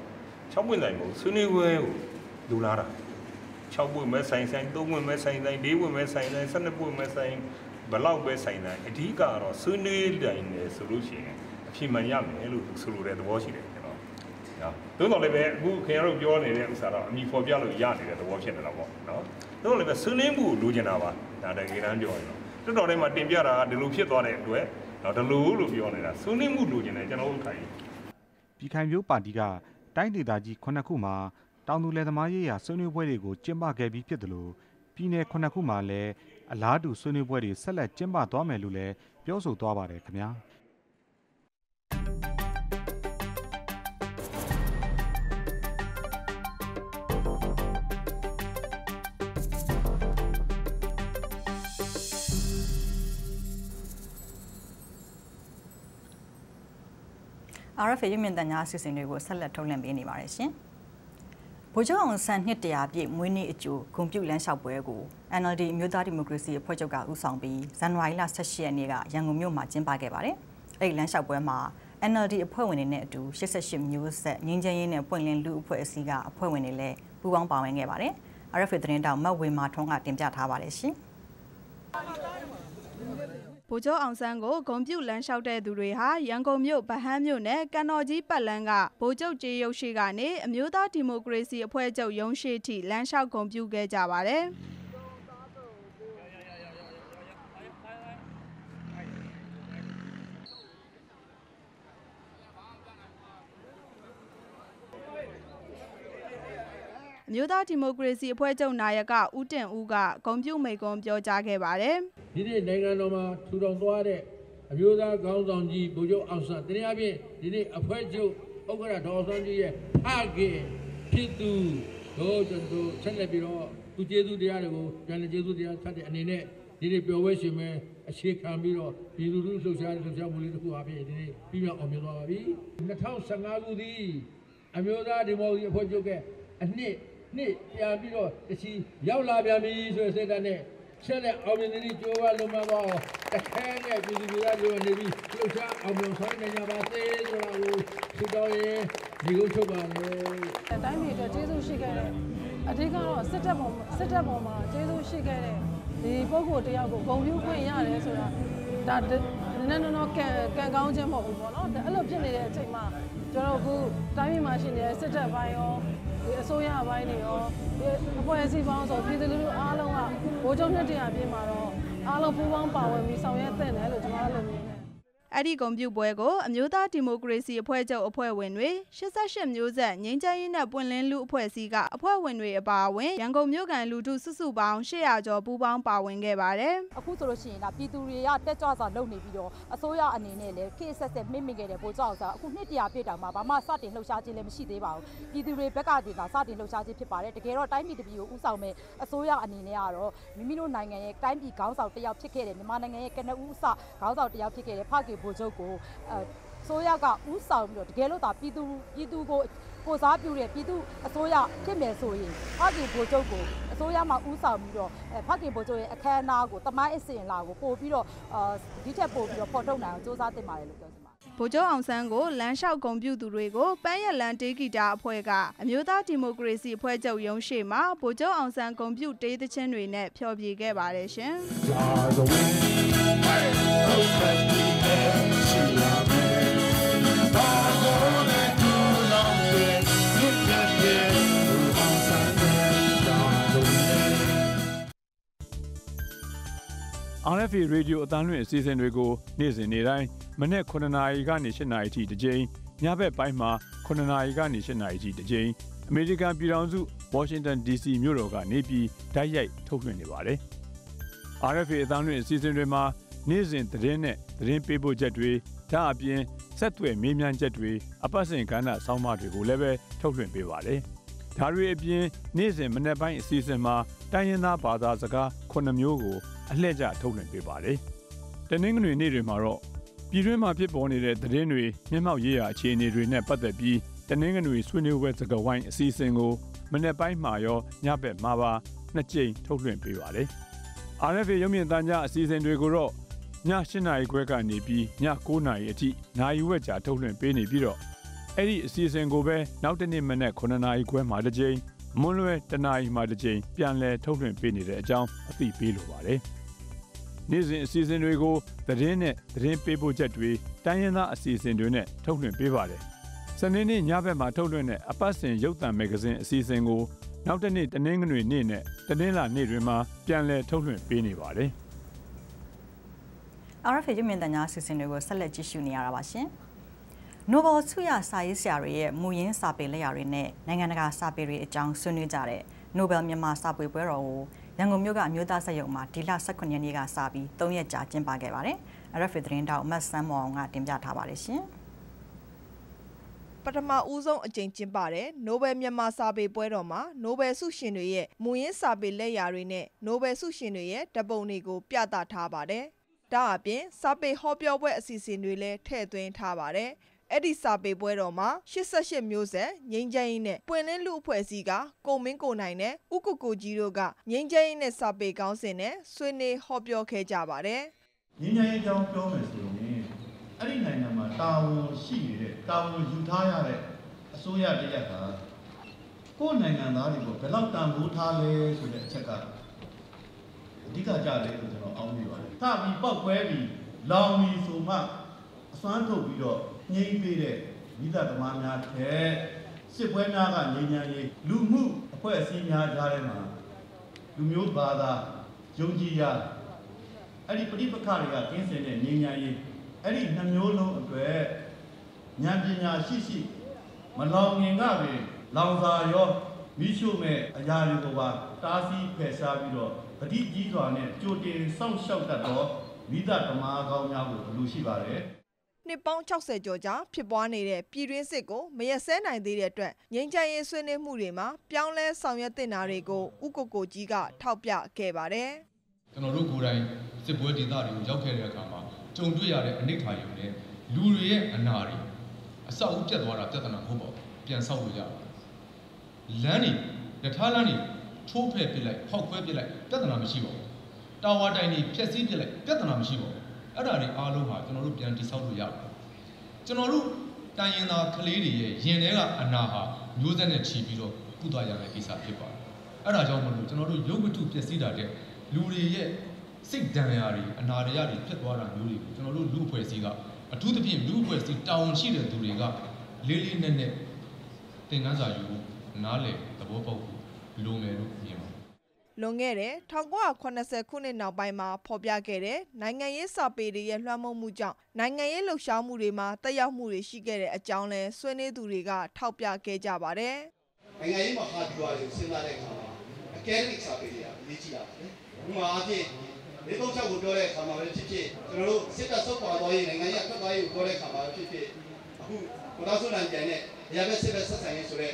6ပွင့်ဆိုင်မဟုတ်ဆွေးနွေးပွဲကိုလူလာတာ6ပွင့်ပဲဆိုင်ဆိုင်3ပွင့်ပဲဆိုင်ဆိုင်4ပွင့်ပဲဆိုင်ဆိုင်12ပွင့်ပဲဆိုင်ဘလောက်ပဲဆိုင်ဆိုင်အဓိကကတော့ဆွေးနွေးတိုင်းတယ်ဆိုလို့ရှိရင်အဖြစ်မှန်ရမယ်လို့ဆိုလိုတဲ့သဘောရှိတယ်ကျွ န်တော်နော်သို့တော်လည်းပဲအခုခင်ဗျားတို့ပြောနေတဲ့ဥစ္စာတော့အမိဖော်ပြလို့ရနေတဲ့သဘောဖြစ်နေတာပေါ့နော်သို့တော်လည်းပဲဆွေးနွေးမှုကိုလိုချင်တာပါဒါတကယ်တမ်းပြောရင်တော့တော်တော်လေးမှတင်ပြတာကဒီလိုဖြစ်သွားတဲ့အတွက်တော့ဒီလိုလို့ပြောနေတာဆွေးနွေးမှုလိုချင်တယ်ကျွန်တော်တို့ခိုင်းပြည်ခိုင်ဖြိုးပါတီကတိုင်းဒေသကြီး9ခုမှာတောင်သူလယ်သမားရေးရာဆွေးနွေးပွဲတွေကိုကျင်းပခဲ့ပြီးဖြစ်တယ်လို့ပြည်내9ခုမှာလည်းအလားတူဆွေးနွေးပွဲတွေဆက်လက်ကျင်းပသွားမယ်လို့လည်းပြောဆိုသွားပါတယ်ခင်ဗျာ RFA ရုပ်မြင်သံကြားအစီအစဉ်တွေကိုဆက်လက်ထုတ်လွှင့်ပေးနေပါတယ်ရှင်။ဗိုလ်ချုပ်အောင်ဆန်းနှစ်တရာပြည့်မွေးနေ့အကျိုးဂုံပြုလမ်းလျှောက်ပွဲကို NLD အမျိုးသားဒီမိုကရေစီအဖွဲ့ချုပ်ကဦးဆောင်ပြီးဇန်နဝါရီလ18ရက်နေ့ကရန်ကုန်မြို့မှာကျင်းပခဲ့ပါတယ်။အဲ့ဒီလမ်းလျှောက်ပွဲမှာ NLD အဖွဲ့ဝင်တွေနဲ့အတူ88မျိုးဆက်ငင်းချမ်းရေးနဲ့ပွင့်လင်းလူအဖွဲ့အစည်းကအဖွဲ့ဝင်တွေလည်းပူးပေါင်းပါဝင်ခဲ့ပါတယ်။ RFA သတင်းတောင်မတ်ဝေမာထွန်းကတင်ပြထားပါတယ်ရှင်။ ဗိုလ်ချုပ်အောင်ဆန်းကိုဂုံပြုတ်လမ်းလျှောက်တဲ့သူတွေဟာရန်ကုန်မြို့ဗဟန်းမြို့နယ်ကံတော်ကြီးပတ်လန်းကဗိုလ်ချုပ်ကြေးရုပ်ရှိကနေအမျိုးသားဒီမိုကရေစီအဖွဲ့ချုပ်ရုံးရှိထိလမ်းလျှောက်ဂုံပြုတ်ခဲ့ကြပါတယ်။ အမျိုးသားဒီမိုကရေစီအဖွဲ့ချုပ်နာယကဦးတင်ဦးကဂုံပြုတ်မိန့်ခွန်းပြောကြားခဲ့ပါတယ်။ဒီနေ့နိုင်ငံတော်မှာထူထောင်သွားတဲ့အမျိုးသားခေါင်းဆောင်ကြီးဗိုလ်ချုပ်အောင်ဆန်းတနည်းအားဖြင့်ဒီနေ့အဖွဲ့ချုပ်ဥက္ကဋ္ဌဒေါ်အောင်ဆန်းကြီးရဲ့ဖခင်ဖြစ်သူတို့ကျွန်တော်ဆက်လက်ပြီးတော့သူကျေးဇူးတရားတွေကိုပြန်လည်ကျေးဇူးတရားထပ်တဲ့အနေနဲ့ဒီနေ့ပျော်ပွဲရှင်မဲ့အခြေခံပြီးတော့ဒီလူလူလှုပ်ရှားလှုပ်ရှားမှုလေးတစ်ခုအပြင်ဒီနေ့ပြီးမြောက်အောင်မြင်သွားပါပြီ2015ခုသည်အမျိုးသားဒီမိုကရေစီအဖွဲ့ချုပ်ရဲ့အနှစ် နှစ်ပြန်ပြီးတော့တချီရောက်လာပြန်ပြီဆိုတဲ့စိတ်ဓာတ်နဲ့ဆက်လက်အောင်မြင်နေကြိုးပမ်းလုံးမတော့တခဲနဲ့ပြည်သူတွေကလိုနေပြီးလှုပ်ရှားအောင်မြင်ဆောင်နေကြပါသေးဆိုတာကိုသူတော်ရင်ဒီကုန်းချုပ်ပါလေတိုင်းပြည်အတွက်ကျေးဇူးရှိခဲ့တဲ့အဓိကတော့စစ်တပ်ပေါ်စစ်တပ်ပေါ်မှာကျေးဇူးရှိခဲ့တဲ့ဒီပုဂ္ဂိုလ်တယောက်ကိုဂုဏ်ပြုခွင့်ရတယ်ဆိုတာဒါနည်းနည်းနော်ကံကံကောင်းခြင်းမဟုတ်ဘူးပေါ့နော်အဲ့လိုဖြစ်နေတဲ့အချိန်မှာကျွန်တော်အခုတိုင်းပြည်မှာရှိနေတဲ့စစ်တပ်ပိုင်းရော ဒီအစိုးရပိုင်းတွေရောဒီအဖွဲ့အစည်းပေါင်းဆိုပြည်သူလူထုအားလုံးကဘိုးချုပ်နှစ်တရာပြည့်မှာတော့အားလုံးပူးပေါင်းပါဝင်ပြီးဆောင်ရွက်သင့်တယ်လို့ကျွန်တော်တို့မြင်တယ် အဲ့ဒီဂုံပြုတ်ပွဲကိုအမျိုးသားဒီမိုကရေစီအဖွဲ့ချုပ်အဖွဲ့ဝင်တွေ88မျိုးဆက်ငင်းချမ်းရေးနဲ့ပွင့်လင်းလူအဖွဲ့အစည်းကအဖွဲ့ဝင်တွေအပါအဝင်ရန်ကုန်မြို့ကန်လူထုစုစုပေါင်း800ကျော်ပူးပေါင်းပါဝင်ခဲ့ပါတယ်အခုဆိုလို့ရှိရင်ဒါပြည်သူတွေကတက်ကြွစွာလုပ်နေပြီးတော့အစိုးရအနေနဲ့လည်းခေတ်ဆက်ဆက်မှင့်မိခဲ့တဲ့ပိုကြောက်စားအခုနှစ်တရာပြည့်တောင်မှဘာမှစတင်လှုပ်ရှားခြင်းလည်းမရှိသေးပါဘူးပြည်သူတွေဘက်ကဒီကစတင်လှုပ်ရှားခြင်းဖြစ်ပါတယ်တကယ်တော့တိုင်းပြည်တစ်ပြည်ကိုဥဆောင်မဲ့အစိုးရအနေနဲ့ကတော့မိမိတို့နိုင်ငံရဲ့တိုင်းပြည်ခေါင်းဆောင်တစ်ယောက်ဖြစ်ခဲ့တဲ့မြန်မာနိုင်ငံရဲ့ကနဦးစခေါင်းဆောင်တစ်ယောက်ဖြစ်ခဲ့တဲ့ဖကေဘိုလ်ချုပ်ကိုအဲဆိုရကဥဆောင်ပြီးတော့တကယ်လို့ဒါပြည်သူပြည်သူကိုကိုစားပြုတဲ့ပြည်သူအစိုးရဖြစ်မယ်ဆိုရင်ဖကေဘိုလ်ချုပ်ကိုအစိုးရမှာဥဆောင်ပြီးတော့အဲဖကေဘိုလ်ချုပ်ရဲ့အခမ်းအနားကိုတမိုင်းအစဉ်လာကိုပို့ပြီးတော့အာဒီထက်ပို့ပြီးတော့ဖော်ထုတ်နိုင်အောင်စူးစမ်းတင်ပါတယ်လို့ပြောချင်ပါတယ်ဗိုလ်ချုပ်အောင်ဆန်းကိုလမ်းလျှောက်ဂုံပြုတ်သူတွေကိုပန်းရလန်တေးဂီတာအဖွဲ့ကအမျိုးသားဒီမိုကရေစီအဖွဲ့ချုပ်ရုံးရှိမှာဗိုလ်ချုပ်အောင်ဆန်းဂုံပြုတ်တေးသချင်းတွေနဲ့ဖျော်ဖြေခဲ့ပါတယ်ရှင် RFA RFA ရေဒီယိုအသံလွှင့်အစီအစဉ်တွေကိုနေ့စဉ်နေ့တိုင်းမနေ့9နာရီကနေ10နာရီထိတစ်ကြိမ်ညဘက်ပိုင်းမှာ9နာရီကနေ10နာရီထိတစ်ကြိမ်အမေရိကန်ပြည်ထောင်စု Washington DC မြို့တော်ကနေပြီးဓာတ်ရိုက်ထုတ်လွှင့်နေပါတယ်။ RFA အသံလွှင့်အစီအစဉ်တွေမှာ နေ့စဉ်သတင်းနဲ့သတင်းပေးပို့ချက်တွေဒါအပြင်ဆက်သွယ်မေးမြန်းချက်တွေအပတ်စဉ်ကဏ္ဍဆောင်းပါးတွေကိုလည်းပဲထုတ်လွှင့်ပေးပါတယ်။ဒါတွေအပြင်နေ့စဉ်မနေ့ပိုင်းအစီအစဉ်မှာတိုင်းရင်းသားဘာသာစကား9မျိုးကိုအလှည့်ကျထုတ်လွှင့်ပေးပါတယ်။တနင်္ဂနွေနေ့တွေမှာတော့ပြည်တွင်းမှာဖြစ်ပေါ်နေတဲ့သတင်းတွေမျက်မှောက်ရေးရာအခြေအနေတွေနဲ့ပတ်သက်ပြီးတနင်္ဂနွေဆွေးနွေးပွဲစကားဝိုင်းအစီအစဉ်ကိုမနေ့ပိုင်းမှာရောညဘက်မှာပါနှစ်ကြိမ်ထုတ်လွှင့်ပေးပါတယ်။ RFA ရုပ်မြင်သံကြားအစီအစဉ်တွေကိုတော့ ည8နာရီခွဲကနေပြီးည9နာရီအထိနိုင်ဝက်ကြာထုတ်လွှင့်ပေးနေပြီးတော့အဲ့ဒီအစီအစဉ်ကိုပဲနောက်တနေ့မနေ့9နာရီခွဲမှာတစ်ကြိမ်မွန်းလွဲတနာရီမှတစ်ကြိမ်ပြန်လည်ထုတ်လွှင့်ပေးနေတဲ့အကြောင်းအသိပေးလိုပါတယ်။နေ့စဉ်အစီအစဉ်တွေကိုသတင်းနဲ့သတင်းပေးပို့ချက်တွေတိုင်းရင်းသားအစီအစဉ်တွေနဲ့ထုတ်လွှင့်ပေးပါတယ်။စနေနေ့ညဘက်မှာထုတ်လွှင့်တဲ့အပတ်စဉ်ရုပ်သံမဂ္ဂဇင်းအစီအစဉ်ကိုနောက်တနေ့တနင်္ဂနွေနေ့နဲ့တနင်္လာနေ့တွေမှာပြန်လည်ထုတ်လွှင့်ပေးနေပါတယ်။ RFA ရုပ်မြင်သံကြားအစီအစဉ်တွေကိုဆက်လက်ကြည့်ရှုနေရတာပါရှင်။နိုဘယ်ဆုရစာရေးဆရာတွေရဲ့မူရင်းစာပေလက်ရာတွေနဲ့နိုင်ငံတကာစာပေတွေအကြောင်းဆွေးနွေးကြတဲ့နိုဘယ်မြန်မာစာပေပွဲတော်ကိုရန်ကုန်မြို့ကအမျိုးသားဆက်ယုံမှာဒီလ18ရက်နေ့ကစပြီး3ရက်ကြာကျင်းပခဲ့ပါတယ်။ RFA သတင်းတောက်မတ်ဆန်းမောင်ကတင်ပြထားပါတယ်ရှင်။ပထမဦးဆုံးအကြိမ်ကျင်းပတဲ့နိုဘယ်မြန်မာစာပေပွဲတော်မှာနိုဘယ်ဆုရှင်တွေရဲ့မူရင်းစာပေလက်ရာတွေနဲ့နိုဘယ်ဆုရှင်တွေရဲ့ဓပုံတွေကိုပြသထားပါတယ်။ ဒါအပြင်စာပေဟောပြောပွဲအစီအစဉ်တွေလည်းထည့်သွင်းထားပါတယ်။အဲ့ဒီစာပေပွဲတော်မှာ88မျိုးဆက်ငိမ့်ချမ်းရေးနဲ့ပွင့်လင်းလူအဖွဲ့အစည်းကကိုမင်းကိုနိုင်နဲ့ဥက္ကကိုကြီးတို့ကငိမ့်ချမ်းရေးနဲ့စာပေကောင်းစဉ်နဲ့ဆွေးနွေးဟောပြောခဲ့ကြပါတယ်ငိမ့်ချမ်းရေးကြောင်းပြောမယ်ဆိုရင်အဲ့ဒီနိုင်ငံမှာတာဝန်ရှိနေတဲ့တာဝန်ယူထားရတဲ့အစိုးရတရက်ဟာကိုယ်နိုင်ငံသားတွေကိုဘယ်လောက်တန်ဖိုးထားလဲဆိုတဲ့အချက်က အဓိကကြတယ်လို့ကျွန်တော်အောင်းမိပါတယ်။ထပြီးပောက်ခွဲပြီးလောင်ပြီးဆိုမှအစွမ်းထုတ်ပြီးတော့ငြိမ်းပေးတဲ့မိသားသမားများတဲ့စစ်ပွဲများကငြိမ်းချမ်းရေးလူမှုအဖွဲ့အစည်းများကြားထဲမှာလူမျိုးဘာသာယုံကြည်ရအဲ့ဒီပဋိပက္ခတွေကကင်းစင်တဲ့ငြိမ်းချမ်းရေးအဲ့ဒီနှမျိုးလုံးအတွက်ဉာဏ်ပညာရှိရှိမလောင်ငင်ကပင်လောင်စာရောမိရှုမဲ့အရာတွေကိုပါတားဆီးဖယ်ရှားပြီးတော့ ပဋိကြီးစွာနဲ့ကြိုတင်စောင့်ရှောက်တတ်သောမိသားသမားကောင်းများကိုလူရှိပါတယ်နှစ်ပေါင်း60ကျော်ကြာဖြစ်ပွားနေတဲ့ပြည်တွင်းစစ်ကိုမရက်စဲနိုင်သေးတဲ့အတွက်ငြိမ်းချမ်းရေးဆွေးနွေးမှုတွေမှာပြောင်းလဲဆောင်ရွက်တင်တာတွေကိုဥက္ကိုကိုကြီးကထောက်ပြခဲ့ပါတယ်။ကျွန်တော်တို့ကိုယ်တိုင်စစ်ပွဲဒေသတွေကိုရောက်ခဲ့တဲ့အခါမှာကြုံတွေ့ရတဲ့အနိဋ္ဌာယုံနဲ့လူတွေရဲ့အနာတွေအဆောက်အဦပြတ်သွားတာပြဿနာမဟုတ်ပါဘူး။ပြန်ဆောက်လို့ရပါတယ်။လမ်းတွေရထားလမ်းတွေ ထိုးဖဲ့ပစ်လိုက်ဖောက်ခွဲပစ်လိုက်ပြဿနာမရှိပါဘူး။တာဝါတိုင်တွေဖျက်ဆီးပစ်လိုက်ပြဿနာမရှိပါဘူးအဲ့ဒါတွေအားလုံးဟာကျွန်တော်တို့ပြန်တိဆောက်လို့ရတယ်ကျွန်တော်တို့တိုင်းရင်သားကလေးတွေရဲ့ရင်ထဲကအနာဟာမျိုးဆက်နဲ့ချီပြီးတော့ကုသရမယ့်ကိစ္စဖြစ်ပါတယ်အဲ့ဒါကြောင့်မလို့ကျွန်တော်တို့ရုပ်ဝတ္ထုပျက်စီးတာတဲ့လူတွေရဲ့စိတ်ဒဏ်ရာတွေအနာရရတွေဖြစ်သွားတာမျိုးတွေကိုကျွန်တော်တို့လူအဖွဲ့အစည်းကအထူးသဖြင့်လူအဖွဲ့အစည်းတာဝန်ရှိတဲ့သူတွေကလေးလေးနက်နက်သင်ခန်းစာယူဖို့နားလည်သဘောပေါက်ဖို့ လိုမယ်လို့မြင်ပါလွန်ခဲ့တဲ့1980ခုနှစ်နောက်ပိုင်းမှာဖော်ပြခဲ့တဲ့နိုင်ငံရေးစာပေတွေရဲ့လွှမ်းမိုးမှုကြောင့်နိုင်ငံရေးလှုပ်ရှားမှုတွေမှာတက်ရောက်မှုတွေရှိခဲ့တဲ့အကြောင်းလဲဆွေးနွေးသူတွေကထောက်ပြခဲ့ကြပါတယ်။နိုင်ငံရေးမှာဟာဒီဝါတွေကိုစဉ်းစားတဲ့အခါမှာ academic စာပေတွေကအရေးကြီးတာပဲ။ဥပမာအားဖြင့်လေးသုံးချက်ကိုပြောတဲ့အခါမှာပဲဖြစ်ဖြစ်ကျွန်တော်တို့စစ်တပ်ဆုတ်ခွာသွားရေးနိုင်ငံရေးအထွက်သွားရေးကိုပြောတဲ့အခါမှာဖြစ်ဖြစ်အခုကိုသားစုနိုင်ပြန်တဲ့ရရပဲစစ်ဘက်ဆက်ဆံရေးဆိုတဲ့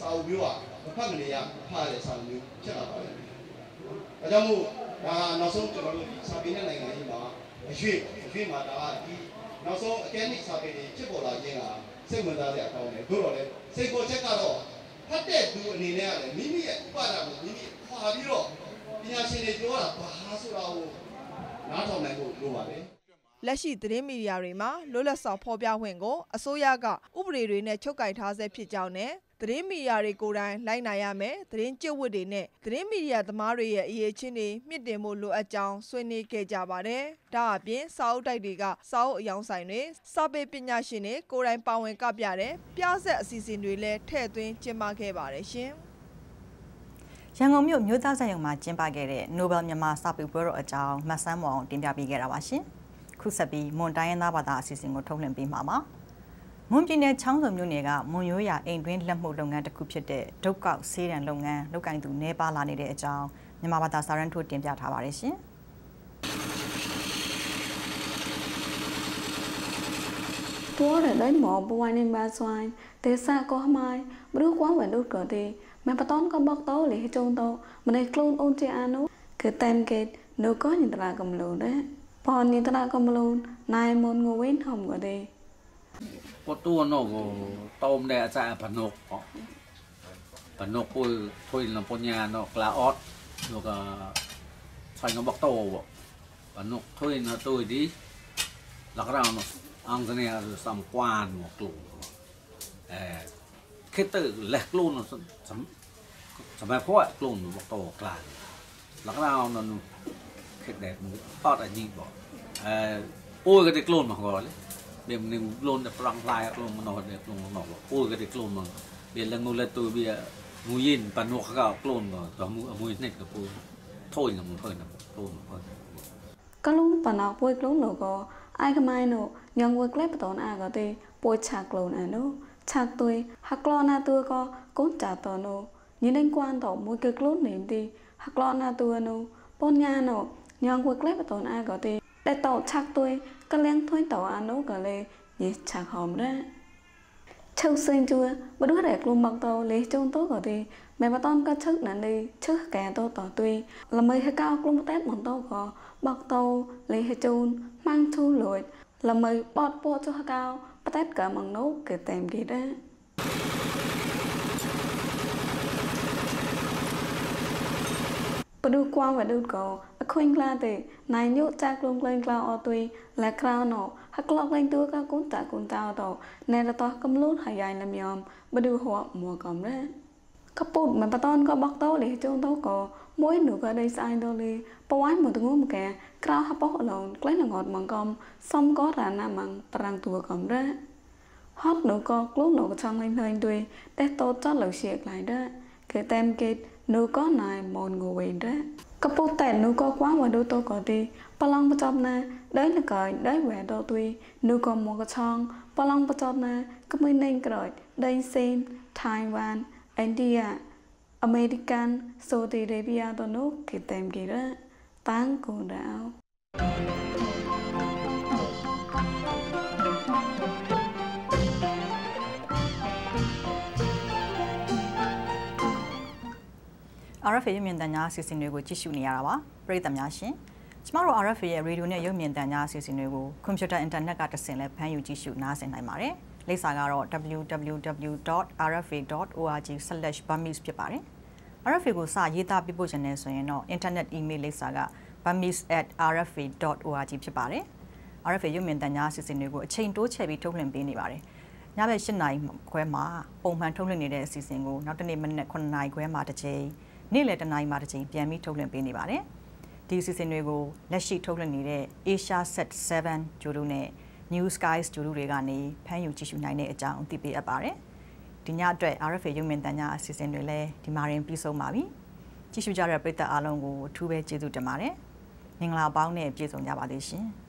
စာအုပ်မျိုးကမ ဖတ်မနေရဖတ်ရတဲ့စာအုပ်မျိုးဖြစ်လာပါတယ်ဒါကြောင့်မို့ဒါနောက်ဆုံးကျွန်တော်တို့ဒီစာပေနဲ့နိုင်ငံရေးမှာအရွေ့အရွေ့မှာဒါကဒီနောက်ဆုံး academic စာပေတွေဖြစ်ပေါ်လာခြင်းကစိတ်ဝင်စားစရာကောင်းတယ်သို့တော်လည်းစိတ်ပေါ်ချက်ကတော့ဖတ်တဲ့သူအနေနဲ့ကလည်းမိမိရဲ့ဥပါဒကိုမိမိခွာပြီးတော့ပညာရှင်တွေပြောတာဘာဆိုတာကိုနားထောင်နိုင်ဖို့လိုပါတယ်လက်ရှိသတင်းမီဒီယာတွေမှာလွတ်လပ်စွာဖော်ပြခွင့်ကိုအစိုးရကဥပဒေတွေနဲ့ချုပ်ကိုင်ထားဆဲဖြစ်ကြောင်းနဲ့ သတင်းမီဒီယာတွေကိုယ်တိုင်လိုက်နာရမယ်သတင်းကျင့်ဝတ်တွေနဲ့သတင်းမီဒီယာသမားတွေရဲ့အရေးချင်းတွေမြင့်တင်ဖို့လိုအပ်ကြောင်းဆွေးနွေးခဲ့ကြပါတယ်။ဒါအပြင်စာအုပ်တိုက်တွေကစာအုပ်အယောင်ဆိုင်တွေစာပေပညာရှင်တွေကိုယ်တိုင်ပါဝင်ကပြတဲ့ပြဆက်အစီအစဉ်တွေလည်းထည့်သွင်းကျင်းပခဲ့ပါတယ်ရှင်။ရန်ကုန်မြို့မြို့သားဆိုင်ရုံမှာကျင်းပခဲ့တဲ့ Nobel မြန်မာစာပေပွဲတော်အကြောင်းမတ်ဆန်းမောင်တင်ပြပေးခဲ့တာပါရှင်။ခုဆက်ပြီးမွန်တိုင်းရင်းသားဘာသာအစီအစဉ်ကိုထုတ်လွှင့်ပေးမှာပါ။ မွန်ပြည်နယ်ချောင်းစုံမြို့နယ်ကမွန်ရိုးရာအိမ်တွင်းလက်မှုလုပ်ငန်းတစ်ခုဖြစ်တဲ့ဒုတ်ကောက်ဆေးရန်လုပ်ငန်းလုပ်ကင်သူနေပါလာနေတဲ့အကြောင်းမြန်မာဘာသာစာရန်ထိုးတင်ပြထားပါတယ်ရှင်။ตัวเรได้หมอปวยในบาสวายเตซ่าก็ไม่รู้ว่าวันดูก่อนดีแม่ปะต้นก็บอกโตเลยให้จงโตมันได้คลูนโอนเจอานุคือเต็มเกตนูก็ยินตรากำลูนเด้พอยินตรากำลูนนายมนงเว้นหอมก็ดี có tua nó có tôm đẻ ra phần nộp họ phần nộp thôi thôi là con nhà nó là ót. Nó cả xoay nó bọc tô bộ. Phần nộp thôi nó tôi đi. Là cái nào nó ăn cái này là sắm quan một lũ. Ờ, khi tự lẹt luôn nó sắm sắm bài phôi luôn nó bọc tô là là cái nào nó khi đẹp nó to là gì bỏ. Ờ, ôi cái đấy luôn mà gọi đấy bia mình luôn là phẳng lại luôn mà nó đẹp luôn nó ôi, cái đẹp luôn mà. Bia à, là ngồi là tôi bia mùi yên và nuốt gạo luôn rồi đó mùi mùi này cái bùi thôi là mùi thôi là thôi là thôi có lúc bà nào bùi lúc nữa có ai cái mai nữa nhưng bùi clip tốn à có thì bùi chạc luôn à nữa chạc tôi, hắc lo na tôi có cốt chạc tỏ nữa nhìn quan tỏ mùi à cái lúc này thì hắc lo na tôi nữa bốn nhà nữa nhưng bùi clip tốn à có thì để tàu chắc tôi cái liên thôi tàu ăn à, nấu cả lê nhé chạc hòm đó châu sinh chưa bất đứa đẹp luôn mặc tàu, lấy chung tốt của thì mẹ bà con có chức nản đi chức kẻ tôi tỏ tuy là mấy cái cao cũng tết bọn tôi có bọc tàu, lấy hết chung mang thu lụi là mấy bọt bộ cho cao, bắt tết cả bằng nấu kể tèm gì đó bà đưa qua và đưa cầu ခွင်ကလာတဲ့နိုင်ညုจากลุงเกลงกลาวอตุยและคราวหนอฮักลอกเลงตัวกากุนตากุนตาอตอในระตอกำลูนหายายลำยอมบดูหัวมัวกอมแร่กระปุดมันปะตอนก็บอกโตเลยจงโตก็มวยหนูก็ได้สายโตเลยปะวันหมดงูมแกกราวฮับปอกหลงใกล้หนงอดมังกอมซ่อมก็รานามังปรังตัวกอมแร่ฮอตหนูก็กลุ้นหนูก็ช่างเล่นเล่นด้วยแต่โตจ้าเหล่าเสียกหลายเด้อเกิดเต็มเกต นูก็นายมอนงูเวนเด้កពុតែនូក៏គួងវដូតក៏ទីប្លង់បចប់ណាដេញកាយដេញវែដទុយនូក៏មកឆងប្លង់បចប់ណាក្មួយណេងក្រោយដេញសេមថៃវ៉ានឥណ្ឌាអមេរិកានសូឌីអារ៉ាប៊ីយ៉ាតនូគេតែមគេរ៉ាតាំងគូដៅ RFA ရုပ်မြင်သံကြားအစီအစဉ်တွေကိုကြည့်ရှုနေရတာပါပရိသတ်များရှင်ကျမတို့ RFA ရဲ့ရေဒီယိုနဲ့ရုပ်မြင်သံကြားအစီအစဉ်တွေကိုကွန်ပျူတာအင်တာနက်ကတဆင့်လဲဖမ်းယူကြည့်ရှုနားဆင်နိုင်ပါတယ်လိပ်စာကတော့ www.rfa.org/burmese ဖြစ်ပါတယ် RFA ကိုစာရေးသားပြပို့ချင်တယ်ဆိုရင်တော့ internet email လိပ်စာက burmese@rfa.org ဖြစ်ပါတယ် RFA ရုပ်မြင်သံကြားအစီအစဉ်တွေကိုအချိန်တိုးချဲ့ပြီးထုတ်လွှင့်ပေးနေပါတယ်ညဘက်၈နာရီခွဲမှာပုံမှန်ထုတ်လွှင့်နေတဲ့အစီအစဉ်ကိုနောက်တနေ့မနက်9နာရီခွဲမှာတစ်ချိန် နေ့လယ်တနာရီမှတစ်ချိန်ပြန်ပြီးထုတ်လွှင့်ပေးနေပါတယ်။ဒီအစီအစဉ်တွေကိုလက်ရှိထုတ်လွှင့်နေတဲ့ Asia Set 7ဂျိုတို့နဲ့ New Skies ဂျိုတို့တွေကနေဖမ်းယူကြည့်ရှုနိုင်တဲ့အကြောင်းသိပေးအပ်ပါတယ်။ဒီညအတွက် RFA ရုံမြင်တန်ကြားအစီအစဉ်တွေလည်းဒီမှာရင်ပြီးဆုံးပါပြီ။ကြည့်ရှုကြတဲ့ပရိသတ်အားလုံးကိုအထူးပဲကျေးဇူးတင်ပါတယ်။မင်္ဂလာပေါင်းနဲ့ပြည့်စုံကြပါသေးရှင်။